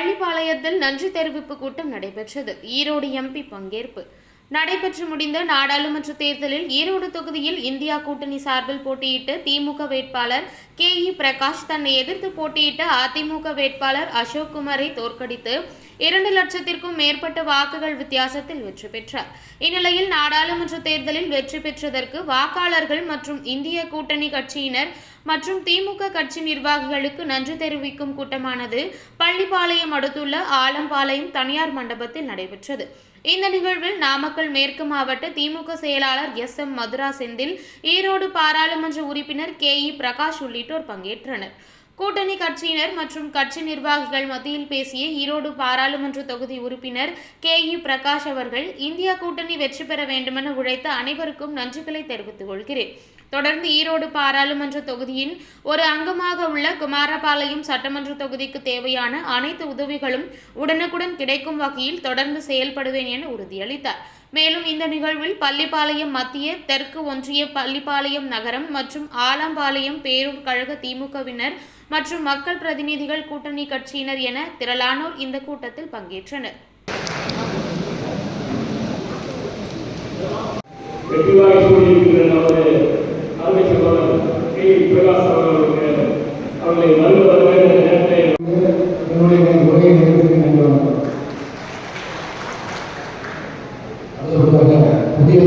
நன்றி தெரிவிப்பு கூட்டம் நடைபெற்றது. ஈரோடு எம்பி பங்கேற்பு. நடைபெற்று முடிந்த நாடாளுமன்ற தேர்தலில் ஈரோடு தொகுதியில் இந்தியா கூட்டணி சார்பில் போட்டியிட்ட திமுக வேட்பாளர் கே இ பிரகாஷ் தன்னை எதிர்த்து போட்டியிட்ட அதிமுக வேட்பாளர் அசோக் குமாரை தோற்கடித்து இரண்டு லட்சத்திற்கும் மேற்பட்ட வாக்குகள் வித்தியாசத்தில் வெற்றி பெற்றார். இந்நிலையில் நாடாளுமன்ற தேர்தலில் வெற்றி பெற்றதற்கு வாக்காளர்கள் மற்றும் இந்திய கூட்டணி கட்சியினர் மற்றும் திமுக கட்சி நிர்வாகிகளுக்கு நன்றி தெரிவிக்கும் கூட்டமானது பள்ளிப்பாளையம் அடுத்துள்ள ஆலம்பாளையம் தனியார் மண்டபத்தில் நடைபெற்றது. இந்த நிகழ்வில் நாமக்கல் மேற்கு மாவட்ட திமுக செயலாளர் எஸ் எம் மதுரா செந்தில் ஈரோடு பாராளுமன்ற உறுப்பினர் கே இ பிரகாஷ் உள்ளிட்டோர் பங்கேற்றனர். கூட்டணி கட்சியினர் மற்றும் கட்சி நிர்வாகிகள் மத்தியில் பேசிய ஈரோடு பாராளுமன்ற தொகுதி உறுப்பினர் கே இ பிரகாஷ் அவர்கள் இந்தியா கூட்டணி வெற்றி பெற வேண்டுமென உழைத்த அனைவருக்கும் நன்றிகளை தெரிவித்துக் கொள்கிறேன். தொடர்ந்து ஈரோடு பாராளுமன்ற தொகுதியின் ஒரு அங்கமாக உள்ள குமாரபாளையம் சட்டமன்ற தொகுதிக்கு தேவையான அனைத்து உதவிகளும் உடனுக்குடன் கிடைக்கும் வகையில் தொடர்ந்து செயல்படுவேன் என உறுதியளித்தார். மேலும் இந்த நிகழ்வில் பள்ளிப்பாளையம் மத்திய தெற்கு ஒன்றிய பள்ளிப்பாளையம் நகரம் மற்றும் ஆலம்பாளையம் பேரூர் கழக திமுகவினர் மற்றும் மக்கள் பிரதிநிதிகள் கூட்டணி கட்சியினர் என திரளானோர் இந்த கூட்டத்தில் பங்கேற்றனர். அவர்களை சூழ்நிலை புதிய